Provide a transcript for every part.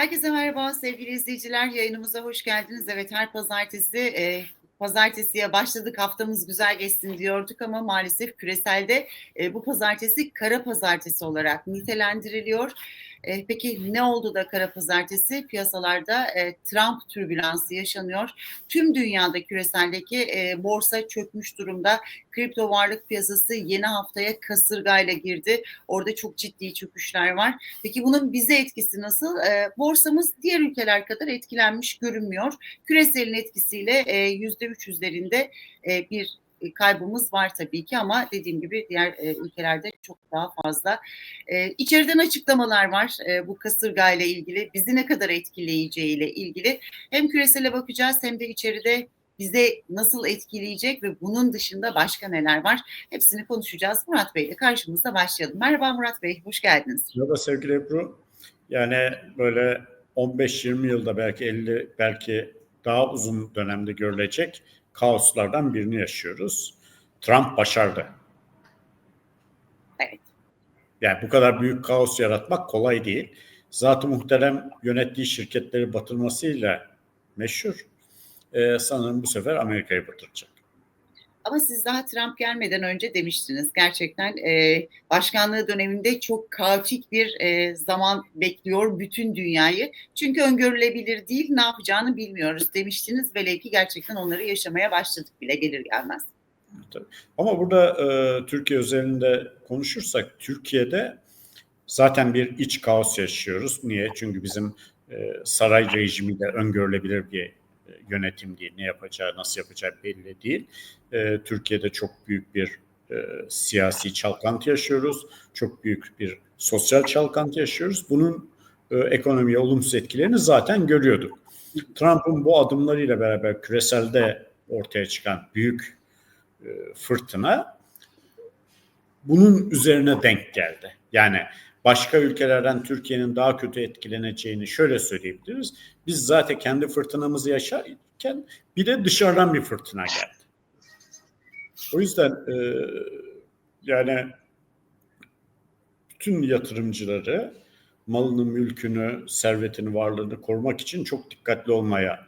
Herkese merhaba sevgili izleyiciler. Yayınımıza hoş geldiniz. Evet her pazartesi e, pazartesiye başladık haftamız güzel geçsin diyorduk ama maalesef küreselde e, bu pazartesi kara pazartesi olarak nitelendiriliyor. E, peki ne oldu da kara pazartesi? Piyasalarda e, Trump türbülansı yaşanıyor. Tüm dünyada küreseldeki e, borsa çökmüş durumda. Kripto varlık piyasası yeni haftaya kasırgayla girdi. Orada çok ciddi çöküşler var. Peki bunun bize etkisi nasıl? E, borsamız diğer ülkeler kadar etkilenmiş görünmüyor. Küreselin etkisiyle yüzde üç üzerinde e, bir kaybımız var tabii ki ama dediğim gibi diğer e, ülkelerde çok daha fazla. E, içeriden açıklamalar var e, bu kasırga ile ilgili, bizi ne kadar etkileyeceğiyle ilgili. Hem küresele bakacağız hem de içeride bize nasıl etkileyecek ve bunun dışında başka neler var? Hepsini konuşacağız. Murat Bey ile karşımızda başlayalım. Merhaba Murat Bey, hoş geldiniz. Merhaba sevgili Ebru. Yani böyle 15-20 yılda belki 50 belki daha uzun dönemde görülecek kaoslardan birini yaşıyoruz. Trump başardı. Evet. Yani bu kadar büyük kaos yaratmak kolay değil. Zaten muhterem yönettiği şirketleri batırmasıyla meşhur. Ee, sanırım bu sefer Amerika'yı batıracak. Ama siz daha Trump gelmeden önce demiştiniz gerçekten e, başkanlığı döneminde çok kaotik bir e, zaman bekliyor bütün dünyayı. Çünkü öngörülebilir değil ne yapacağını bilmiyoruz demiştiniz. Velev ki gerçekten onları yaşamaya başladık bile gelir gelmez. Ama burada e, Türkiye özelinde konuşursak Türkiye'de zaten bir iç kaos yaşıyoruz. Niye? Çünkü bizim e, saray rejimi de öngörülebilir bir yönetim değil. Ne yapacağı, nasıl yapacağı belli değil. E, Türkiye'de çok büyük bir e, siyasi çalkantı yaşıyoruz. Çok büyük bir sosyal çalkantı yaşıyoruz. Bunun e, ekonomiye olumsuz etkilerini zaten görüyorduk. Trump'ın bu adımlarıyla beraber küreselde ortaya çıkan büyük e, fırtına bunun üzerine denk geldi. Yani başka ülkelerden Türkiye'nin daha kötü etkileneceğini şöyle söyleyebiliriz. Biz zaten kendi fırtınamızı yaşarken bir de dışarıdan bir fırtına geldi. O yüzden e, yani bütün yatırımcıları malını, mülkünü, servetini, varlığını korumak için çok dikkatli olmaya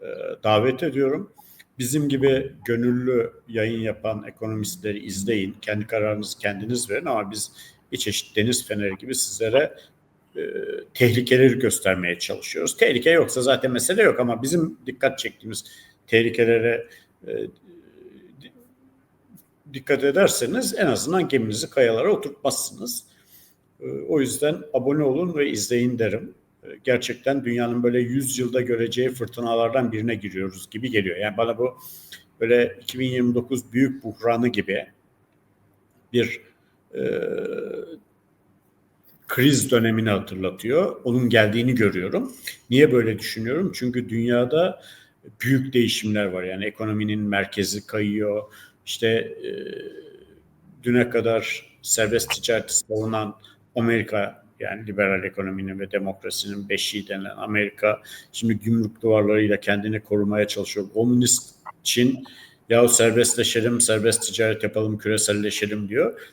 e, davet ediyorum. Bizim gibi gönüllü yayın yapan ekonomistleri izleyin. Kendi kararınızı kendiniz verin ama biz bir çeşit deniz feneri gibi sizlere e, tehlikeleri göstermeye çalışıyoruz. Tehlike yoksa zaten mesele yok ama bizim dikkat çektiğimiz tehlikelere e, dikkat ederseniz en azından geminizi kayalara oturtmazsınız. E, o yüzden abone olun ve izleyin derim. E, gerçekten dünyanın böyle 100 yılda göreceği fırtınalardan birine giriyoruz gibi geliyor. Yani bana bu böyle 2029 büyük buhranı gibi bir e, kriz dönemini hatırlatıyor. Onun geldiğini görüyorum. Niye böyle düşünüyorum? Çünkü dünyada büyük değişimler var. Yani ekonominin merkezi kayıyor. İşte e, düne kadar serbest ticareti savunan Amerika yani liberal ekonominin ve demokrasinin beşiği denilen Amerika şimdi gümrük duvarlarıyla kendini korumaya çalışıyor. Komünist Çin ya serbestleşelim, serbest ticaret yapalım, küreselleşelim diyor.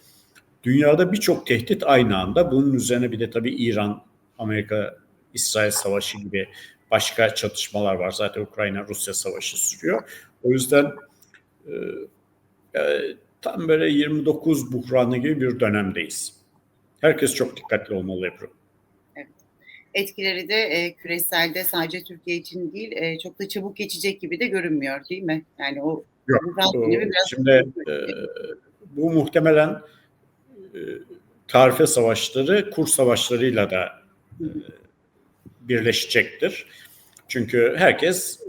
Dünyada birçok tehdit aynı anda. Bunun üzerine bir de tabii İran, Amerika, İsrail savaşı gibi başka çatışmalar var. Zaten Ukrayna-Rusya savaşı sürüyor. O yüzden e, e, tam böyle 29 buhranı gibi bir dönemdeyiz. Herkes çok dikkatli olmalı Ebru. Etkileri de e, küreselde sadece Türkiye için değil e, çok da çabuk geçecek gibi de görünmüyor değil mi? Yani o Yok, o, biraz şimdi e, bu muhtemelen tarife savaşları kur savaşlarıyla da e, birleşecektir. Çünkü herkes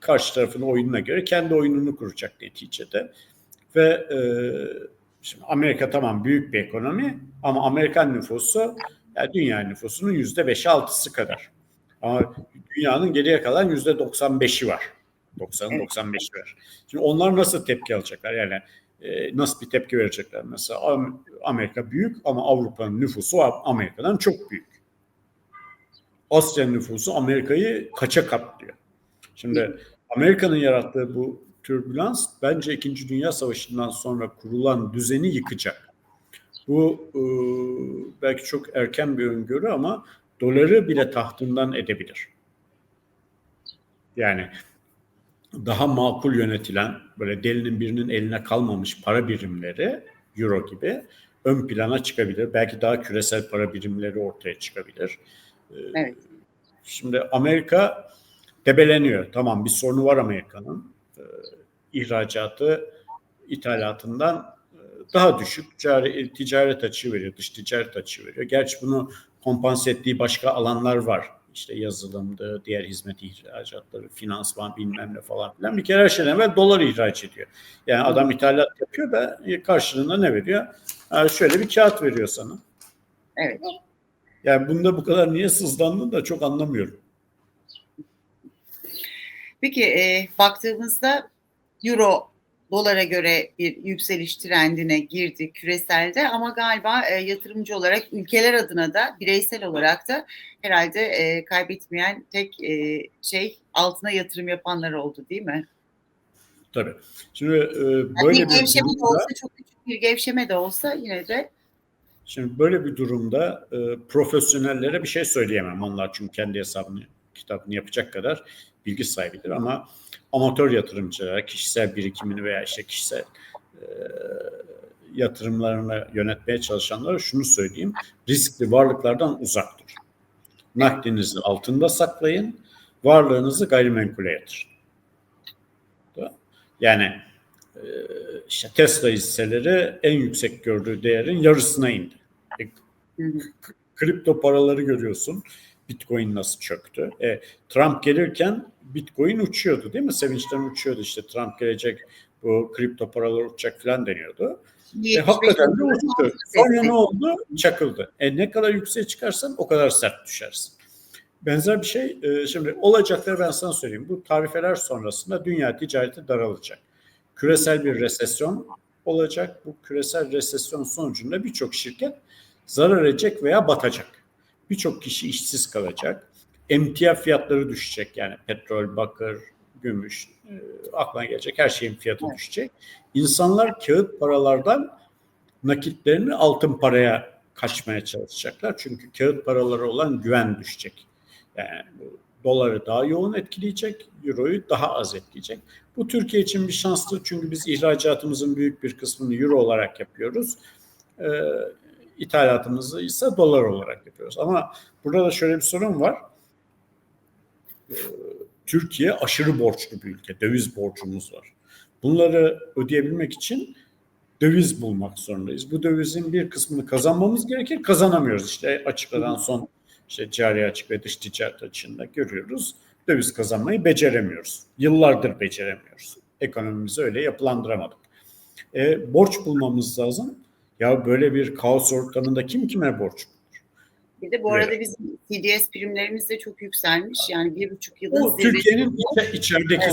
karşı tarafın oyununa göre kendi oyununu kuracak neticede. Ve e, şimdi Amerika tamam büyük bir ekonomi ama Amerikan nüfusu yani dünya nüfusunun yüzde beşi altısı kadar. Ama dünyanın geriye kalan yüzde 95'i var. 90 95 var. Şimdi onlar nasıl tepki alacaklar? Yani e, nasıl bir tepki verecekler? Mesela Amerika büyük ama Avrupa'nın nüfusu Amerika'dan çok büyük. Asya nüfusu Amerika'yı kaça kaplıyor? Şimdi Amerika'nın yarattığı bu türbülans bence 2. Dünya Savaşı'ndan sonra kurulan düzeni yıkacak. Bu e, belki çok erken bir öngörü ama doları bile tahtından edebilir. Yani daha makul yönetilen böyle delinin birinin eline kalmamış para birimleri euro gibi ön plana çıkabilir. Belki daha küresel para birimleri ortaya çıkabilir. Ee, Evet. Şimdi Amerika debeleniyor. Tamam bir sorunu var Amerika'nın. Ee, ihracatı ithalatından e, daha düşük cari, ticaret açığı veriyor, dış ticaret açığı veriyor. Gerçi bunu kompanse ettiği başka alanlar var. İşte yazılımdı, diğer hizmet ihracatları, finansman bilmem ne falan filan. Bir kere her şeyden evvel dolar ihraç ediyor. Yani adam ithalat yapıyor da e, karşılığında ne veriyor? Şöyle bir kağıt veriyor sana. Evet. Yani bunda bu kadar niye sızlandığını da çok anlamıyorum. Peki e, baktığımızda euro dolara göre bir yükseliş trendine girdi küreselde ama galiba e, yatırımcı olarak ülkeler adına da bireysel olarak da herhalde e, kaybetmeyen tek e, şey altına yatırım yapanlar oldu değil mi? Tabii. Şimdi e, Yani böyle bir bir gevşeme de durumda, olsa çok küçük bir gevşeme de olsa yine de şimdi böyle bir durumda e, profesyonellere bir şey söyleyemem. Onlar çünkü kendi hesabını, kitabını yapacak kadar bilgi sahibidir ama amatör yatırımcılara kişisel birikimini veya işte kişisel e, yatırımlarını yönetmeye çalışanlara şunu söyleyeyim. Riskli varlıklardan uzak durun. Nakdinizi altında saklayın. Varlığınızı gayrimenkule yatırın. Yani işte Tesla hisseleri en yüksek gördüğü değerin yarısına indi. E, kripto paraları görüyorsun. Bitcoin nasıl çöktü? E, Trump gelirken Bitcoin uçuyordu değil mi? Sevinçten uçuyordu işte Trump gelecek bu kripto paralar uçacak falan deniyordu. E, 75 hakikaten de uçtu. Sonra ne oldu? Çakıldı. E, ne kadar yükseğe çıkarsan o kadar sert düşersin. Benzer bir şey e, şimdi olacakları ben sana söyleyeyim. Bu tarifeler sonrasında dünya ticareti daralacak. Küresel bir resesyon olacak. Bu küresel resesyon sonucunda birçok şirket zarar edecek veya batacak. Birçok kişi işsiz kalacak. Emtia fiyatları düşecek. Yani petrol, bakır, gümüş, e, aklına gelecek her şeyin fiyatı Evet. düşecek. İnsanlar kağıt paralardan nakitlerini altın paraya kaçmaya çalışacaklar. Çünkü kağıt paraları olan güven düşecek. Yani doları daha yoğun etkileyecek, euroyu daha az etkileyecek. Bu Türkiye için bir şanstır çünkü biz ihracatımızın büyük bir kısmını euro olarak yapıyoruz. Ee, ithalatımızı ise dolar olarak yapıyoruz. Ama burada da şöyle bir sorun var. Ee, Türkiye aşırı borçlu bir ülke. Döviz borcumuz var. Bunları ödeyebilmek için döviz bulmak zorundayız. Bu dövizin bir kısmını kazanmamız gerekir. Kazanamıyoruz. İşte açıklanan son işte cari açık ve dış ticaret açığında görüyoruz. Döviz kazanmayı beceremiyoruz. Yıllardır beceremiyoruz. Ekonomimizi öyle yapılandıramadık. E, borç bulmamız lazım. Ya böyle bir kaos ortamında kim kime borç bulur? Bir de bu Evet. arada bizim CDS primlerimiz de çok yükselmiş. Yani bir buçuk yılın Bu Türkiye'nin zirvesinde. içe- içerideki Evet.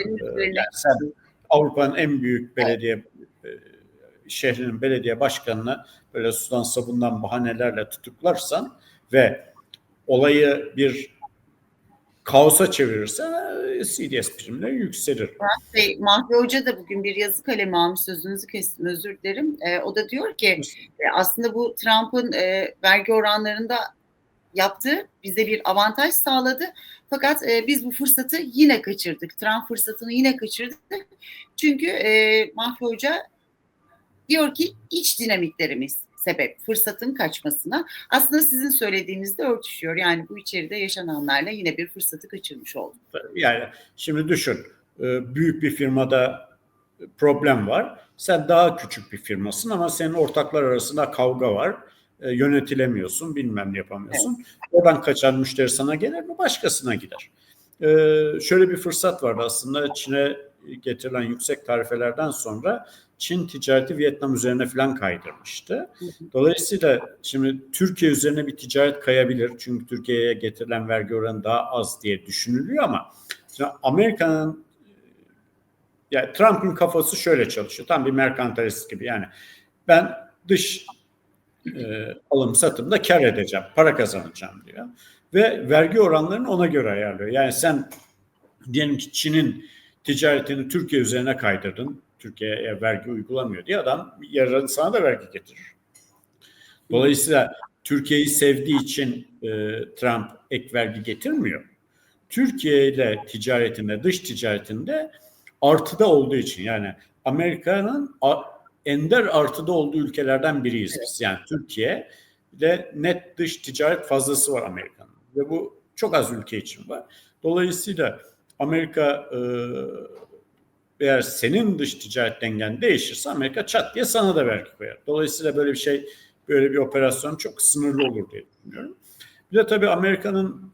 Ee, üzerine- Yani sen Avrupa'nın en büyük belediye e, şehrinin belediye başkanını böyle sudan sabundan bahanelerle tutuklarsan ve olayı bir kaosa çevirirsen e, CDS primleri yükselir. Şey, Mahfi Hoca da bugün bir yazı kalemi almış sözünüzü kestim özür dilerim. E, o da diyor ki e, aslında bu Trump'ın e, vergi oranlarında yaptığı bize bir avantaj sağladı. Fakat e, biz bu fırsatı yine kaçırdık. Trump fırsatını yine kaçırdı. Çünkü e, Mahfi Hoca diyor ki iç dinamiklerimiz sebep fırsatın kaçmasına. Aslında sizin söylediğinizde örtüşüyor. Yani bu içeride yaşananlarla yine bir fırsatı kaçırmış olduk. Yani şimdi düşün e, büyük bir firmada problem var. Sen daha küçük bir firmasın ama senin ortaklar arasında kavga var. E, Yönetilemiyorsun, bilmem ne yapamıyorsun. Oradan kaçan müşteri sana gelir mi? Başkasına gider. E, Şöyle bir fırsat vardı aslında Çin'e getirilen yüksek tarifelerden sonra Çin ticareti Vietnam üzerine falan kaydırmıştı. Dolayısıyla şimdi Türkiye üzerine bir ticaret kayabilir. Çünkü Türkiye'ye getirilen vergi oranı daha az diye düşünülüyor ama Amerika'nın yani Trump'ın kafası şöyle çalışıyor. Tam bir merkantilist gibi yani. Ben dış e, alım satımda kar edeceğim, para kazanacağım diyor. Ve vergi oranlarını ona göre ayarlıyor. Yani sen diyelim ki Çin'in ticaretini Türkiye üzerine kaydırdın. Türkiye'ye vergi uygulamıyor diye adam yarın sana da vergi getirir. Dolayısıyla Türkiye'yi sevdiği için e, Trump ek vergi getirmiyor. Türkiye ile ticaretinde, dış ticaretinde artıda olduğu için yani Amerika'nın ender artıda olduğu ülkelerden biriyiz biz. Yani Türkiye ile net dış ticaret fazlası var Amerika'nın ve bu çok az ülke için var. Dolayısıyla Amerika e, eğer senin dış ticaret dengen değişirse Amerika çat diye sana da vergi koyar. Dolayısıyla böyle bir şey, böyle bir operasyon çok sınırlı olur diye düşünüyorum. Bir de tabii Amerika'nın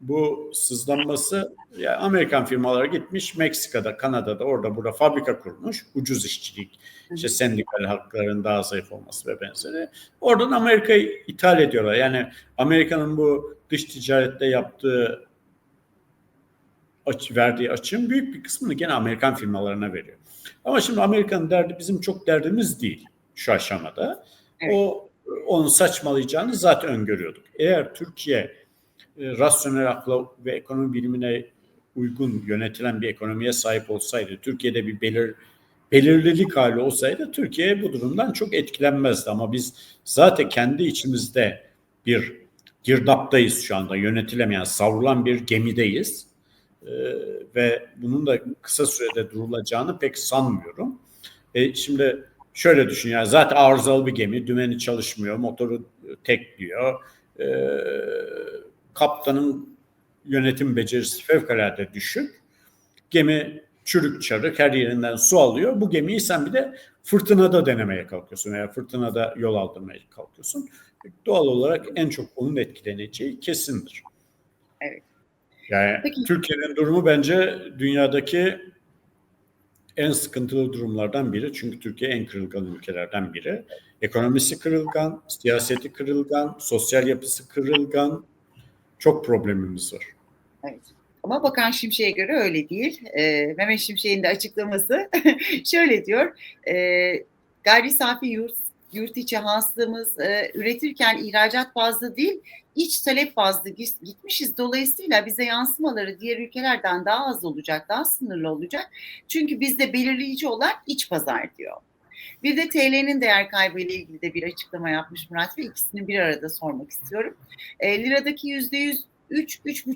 bu sızlanması, ya Amerikan firmaları gitmiş Meksika'da, Kanada'da, orada burada fabrika kurmuş. Ucuz işçilik, işte sendikal hakların daha zayıf olması ve benzeri. Oradan Amerika'yı ithal ediyorlar. Yani Amerika'nın bu dış ticarette yaptığı aç, verdiği açığın büyük bir kısmını gene Amerikan firmalarına veriyor. Ama şimdi Amerika'nın derdi bizim çok derdimiz değil şu aşamada. Evet. O onun saçmalayacağını zaten öngörüyorduk. Eğer Türkiye e, rasyonel akla ve ekonomi bilimine uygun yönetilen bir ekonomiye sahip olsaydı, Türkiye'de bir belir belirlilik hali olsaydı Türkiye bu durumdan çok etkilenmezdi. Ama biz zaten kendi içimizde bir girdaptayız şu anda yönetilemeyen, savrulan bir gemideyiz. Ee, ve bunun da kısa sürede durulacağını pek sanmıyorum. E, şimdi şöyle düşün yani zaten arızalı bir gemi, dümeni çalışmıyor, motoru tekliyor. E, kaptanın yönetim becerisi fevkalade düşük. Gemi çürük çarık her yerinden su alıyor. Bu gemiyi sen bir de fırtınada denemeye kalkıyorsun veya fırtınada yol aldırmaya kalkıyorsun. Doğal olarak en çok onun etkileneceği kesindir. Evet. Yani Peki. Türkiye'nin durumu bence dünyadaki en sıkıntılı durumlardan biri. Çünkü Türkiye en kırılgan ülkelerden biri. Ekonomisi kırılgan, siyaseti kırılgan, sosyal yapısı kırılgan. Çok problemimiz var. Evet. Ama Bakan Şimşek'e göre öyle değil. Ee, Mehmet Şimşek'in de açıklaması şöyle diyor. E, gayri safi yurt, yurt içi hasılığımız e, üretirken ihracat bazlı değil, iç talep gis- gitmişiz. Dolayısıyla bize yansımaları diğer ülkelerden daha az olacak, daha sınırlı olacak. Çünkü bizde belirleyici olan iç pazar diyor. Bir de TL'nin değer kaybı ile ilgili de bir açıklama yapmış Murat ve ikisini bir arada sormak istiyorum. E, liradaki yüzde yüz üç, üç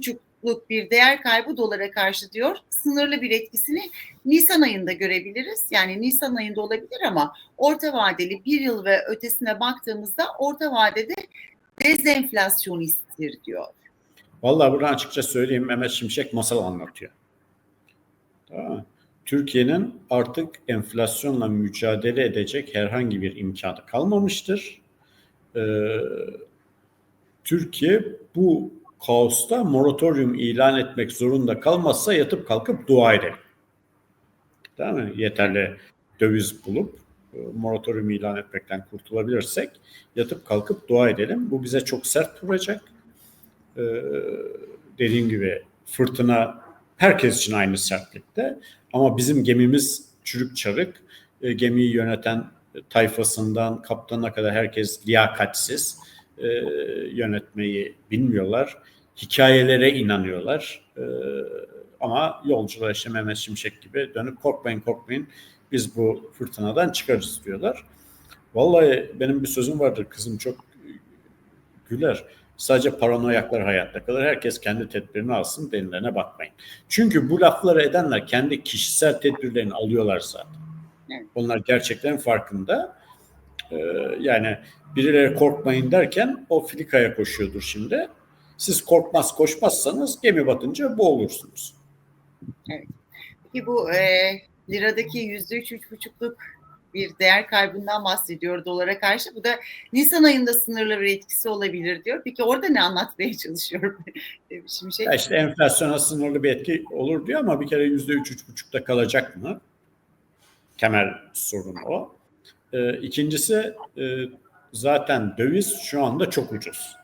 buçukluk bir değer kaybı dolara karşı diyor. Sınırlı bir etkisini Nisan ayında görebiliriz. Yani Nisan ayında olabilir ama orta vadeli bir yıl ve ötesine baktığımızda orta vadede dezenflasyonisttir diyor. Vallahi buradan açıkça söyleyeyim Mehmet Şimşek masal anlatıyor. Türkiye'nin artık enflasyonla mücadele edecek herhangi bir imkanı kalmamıştır. Ee, Türkiye bu kaosta moratorium ilan etmek zorunda kalmazsa yatıp kalkıp dua eder. Değil mi? Yeterli döviz bulup e, moratorium ilan etmekten kurtulabilirsek yatıp kalkıp dua edelim. Bu bize çok sert vuracak. Ee, dediğim gibi fırtına herkes için aynı sertlikte ama bizim gemimiz çürük çarık. E, gemiyi yöneten tayfasından kaptana kadar herkes liyakatsiz. E, yönetmeyi bilmiyorlar. Hikayelere inanıyorlar. E, ama yolcular işte Mehmet Şimşek gibi dönüp korkmayın korkmayın biz bu fırtınadan çıkarız diyorlar. Vallahi benim bir sözüm vardır kızım çok güler. Sadece paranoyaklar hayatta kalır. Herkes kendi tedbirini alsın, denilerine bakmayın. Çünkü bu lafları edenler kendi kişisel tedbirlerini alıyorlar zaten. Evet. Onlar gerçekten farkında. Ee, yani birileri korkmayın derken o filikaya koşuyordur şimdi. Siz korkmaz koşmazsanız gemi batınca boğulursunuz. Peki bu e, liradaki yüzde üç, üç buçukluk bir değer kaybından bahsediyor dolara karşı. Bu da Nisan ayında sınırlı bir etkisi olabilir diyor. Peki orada ne anlatmaya çalışıyor Şimşek? Ya işte enflasyona sınırlı bir etki olur diyor ama bir kere yüzde üç, üç buçukta kalacak mı? Temel sorun o. Ee, ikincisi e, zaten döviz şu anda çok ucuz.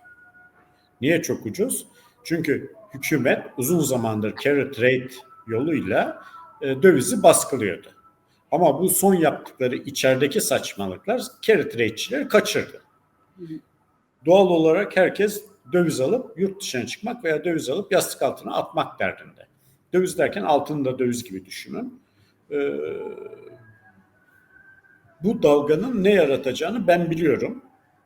Niye çok ucuz? Çünkü hükümet uzun zamandır carry trade yoluyla e, dövizi baskılıyordu. Ama bu son yaptıkları içerideki saçmalıklar carry trade'çileri kaçırdı. Doğal olarak herkes döviz alıp yurt dışına çıkmak veya döviz alıp yastık altına atmak derdinde. Döviz derken altını da döviz gibi düşünün. Ee, bu dalganın ne yaratacağını ben biliyorum.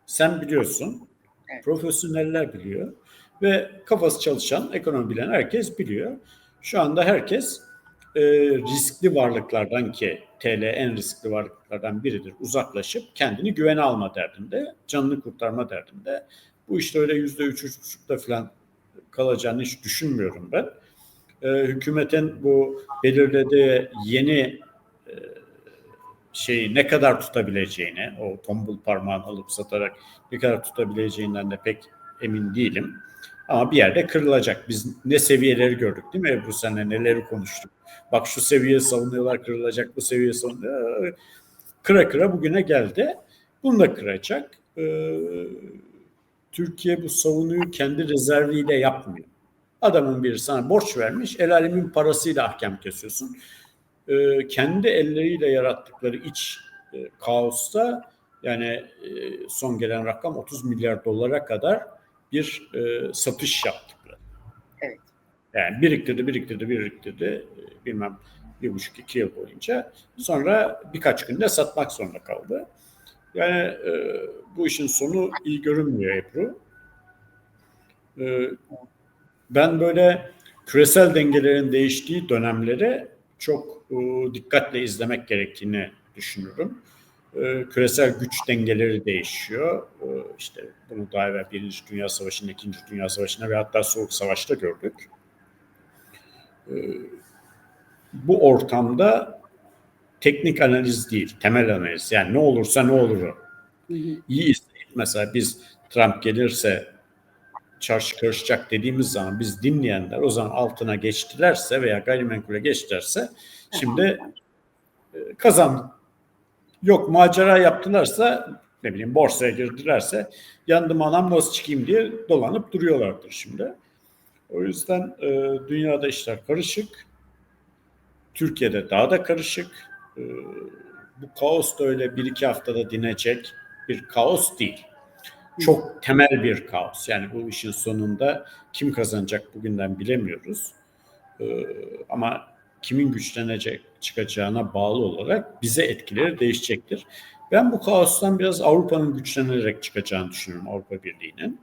Sen biliyorsun. Evet. Profesyoneller biliyor. Ve kafası çalışan, ekonomi bilen herkes biliyor. Şu anda herkes e, riskli varlıklardan ki TL en riskli varlıklardan biridir. Uzaklaşıp kendini güvene alma derdinde, canını kurtarma derdinde. Bu işte öyle yüzde üç, üç buçukta falan kalacağını hiç düşünmüyorum ben. E, hükümetin bu belirlediği yeni e, şeyi ne kadar tutabileceğini, o tombul parmağını alıp satarak ne kadar tutabileceğinden de pek emin değilim. Ama bir yerde kırılacak. Biz ne seviyeleri gördük değil mi Ebru senle neleri konuştuk. Bak şu seviye savunuyorlar kırılacak, bu seviye savunuyorlar. Kıra kıra bugüne geldi. Bunu da kıracak. Ee, Türkiye bu savunuyu kendi rezerviyle yapmıyor. Adamın biri sana borç vermiş, el alemin parasıyla ahkam kesiyorsun. Ee, kendi elleriyle yarattıkları iç e, kaosta yani e, son gelen rakam 30 milyar dolara kadar bir e, satış yaptıkları. Evet. Yani biriktirdi, biriktirdi, biriktirdi e, bilmem bir buçuk iki yıl boyunca. Sonra birkaç günde satmak zorunda kaldı. Yani e, bu işin sonu iyi görünmüyor Ebru. E, ben böyle küresel dengelerin değiştiği dönemleri çok dikkatle izlemek gerektiğini düşünüyorum. E, küresel güç dengeleri değişiyor. E, işte bunu daha evvel Birinci Dünya Savaşı'nda, İkinci Dünya Savaşı'nda ve hatta Soğuk Savaş'ta gördük. E, bu ortamda teknik analiz değil, temel analiz. Yani ne olursa ne olur. İyi isteyip mesela biz Trump gelirse çarşı karışacak dediğimiz zaman biz dinleyenler o zaman altına geçtilerse veya gayrimenkule geçtilerse şimdi e, kazandık. Yok macera yaptılarsa ne bileyim borsaya girdilerse yandım anam nasıl çıkayım diye dolanıp duruyorlardır şimdi. O yüzden e, dünyada işler karışık. Türkiye'de daha da karışık. E, bu kaos da öyle bir iki haftada dinecek bir kaos değil. Çok temel bir kaos. Yani bu işin sonunda kim kazanacak bugünden bilemiyoruz. E, ama kimin güçlenecek çıkacağına bağlı olarak bize etkileri değişecektir. Ben bu kaostan biraz Avrupa'nın güçlenerek çıkacağını düşünüyorum Avrupa Birliği'nin.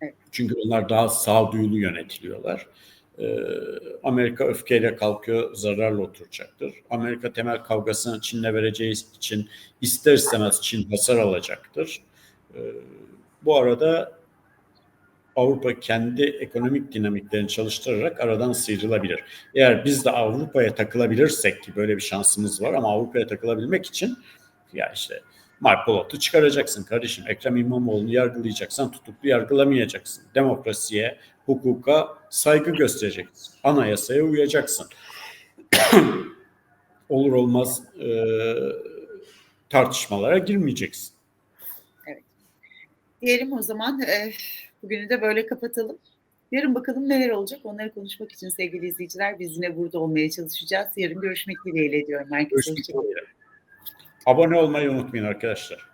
Evet. Çünkü onlar daha sağduyulu yönetiliyorlar. Ee, Amerika öfkeyle kalkıyor, zararla oturacaktır. Amerika temel kavgasını Çin'le vereceği için ister istemez Çin hasar alacaktır. Bu arada Avrupa kendi ekonomik dinamiklerini çalıştırarak aradan sıyrılabilir. Eğer biz de Avrupa'ya takılabilirsek ki böyle bir şansımız var ama Avrupa'ya takılabilmek için ya işte Mark Polat'ı çıkaracaksın kardeşim. Ekrem İmamoğlu'nu yargılayacaksan tutuklu yargılamayacaksın. Demokrasiye, hukuka saygı göstereceksin. Anayasaya uyacaksın. Olur olmaz e, tartışmalara girmeyeceksin. Diyelim o zaman e, bugünü de böyle kapatalım. Yarın bakalım neler olacak onları konuşmak için sevgili izleyiciler biz yine burada olmaya çalışacağız. Yarın görüşmek dileğiyle diyorum. Herkese hoşçakalın. Abone olmayı unutmayın arkadaşlar.